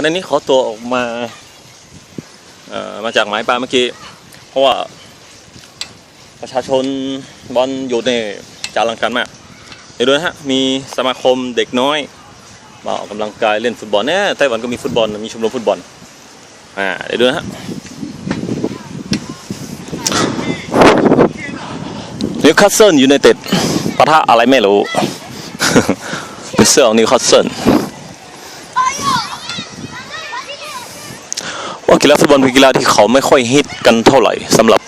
ขณะนี้ขอตัวออกมาเอ่อมาจากหมายปลาเมื่อกี้ เพราะว่าประชาชนบอลอยู่ในจารังการมาก เดี๋ยวดูนะฮะ มีสมาคมเด็กน้อย มาออกกำลังกายเล่นฟุตบอลเนี่ยไต้หวันก็มีฟุตบอล มีชมรมฟุตบอล อ่า เดี๋ยวดูนะฮะนิวคาสเซิลยูไนเต็ดปะทะอะไรไม่รู้ เป็นเสื้อของนิวคาสเซิล ว่ากีฬาฟุตบอลเป็นกีฬาที่เขาไม่ค่อยฮิตกันเท่าไหร่สำหรับ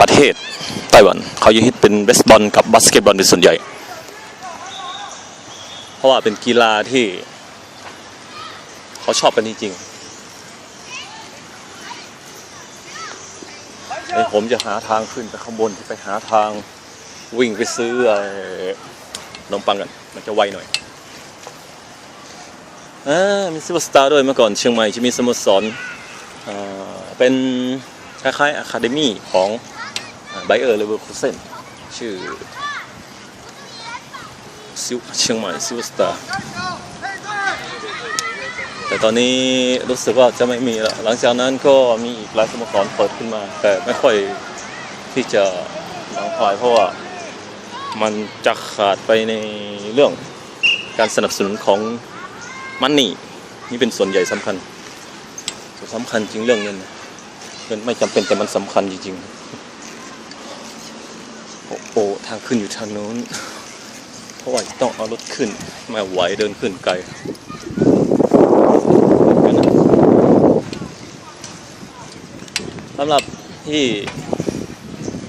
ประเทศไต้หวัน เขาจะฮิตเป็นเบสบอลกับบาสเกตบอลเป็นส่วนใหญ่ เพราะว่าเป็นกีฬาที่เขาชอบกันจริงๆเอ้ยผมจะหาทางขึ้นไปข้างบนไปหาทางวิ่งไปซื้ออ้ขนมปังกัน มันจะไวหน่อย มีซูเปอร์สตาร์ด้วยเมื่อก่อนเชียงใหม่จะมีสโมสรเป็นคล้ายๆอะคาเดมี่ของไบเออร์เลเวอร์คูเซนชื่อซิวเชียงใหม่ซิวสตาร์แต่ตอนนี้รู้สึกว่าจะไม่มีแล้วหลังจากนั้นก็มีอีกหลายสโมสรเปิดขึ้นมา แต่ไม่ค่อยที่จะหลังพายเพราะว่ามันจะขาดไปในเรื่องการสนับสนุนของ มันนี่นี่เป็นส่วนใหญ่สำคัญส่วนสำคัญจริงเรื่องเงินะเงินไม่จำเป็นแต่มันสำคัญจริงๆโอ้โหทางขึ้นอยู่ทางนู้น เพราะว่าต้องเอารถขึ้นไม่ไหวเดินขึ้นไกลสำหรับที่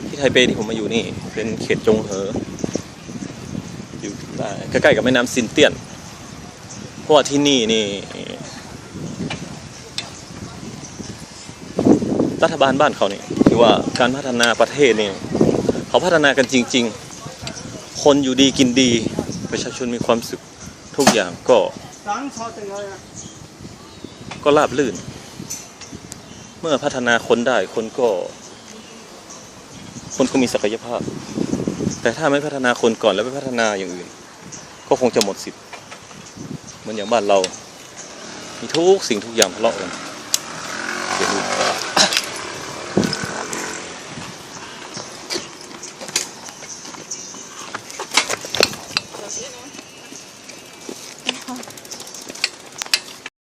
ที่ไทเปที่ผมมาอยู่นี่ เป็นเขตจงเหออยู่ใกล้ๆกับแม่น้ำซินเตียน เพราะที่นี่นี่ รัฐบาลบ้านเขานี่คือว่าการพัฒนาประเทศนี่เขาพัฒนากันจริง ๆ คนอยู่ดีกินดี ประชาชนมีความสุขทุกอย่างก็ ก็ราบลื่น เมื่อพัฒนาคนได้คนก็ คนก็มีศักยภาพ แต่ถ้าไม่พัฒนาคนก่อนแล้วไปพัฒนาอย่างอื่น ก็คงจะหมดสิทธิ มือนอย่างบ้านเรา มีทุกสิ่งทุกอย่างทะเลาะกัน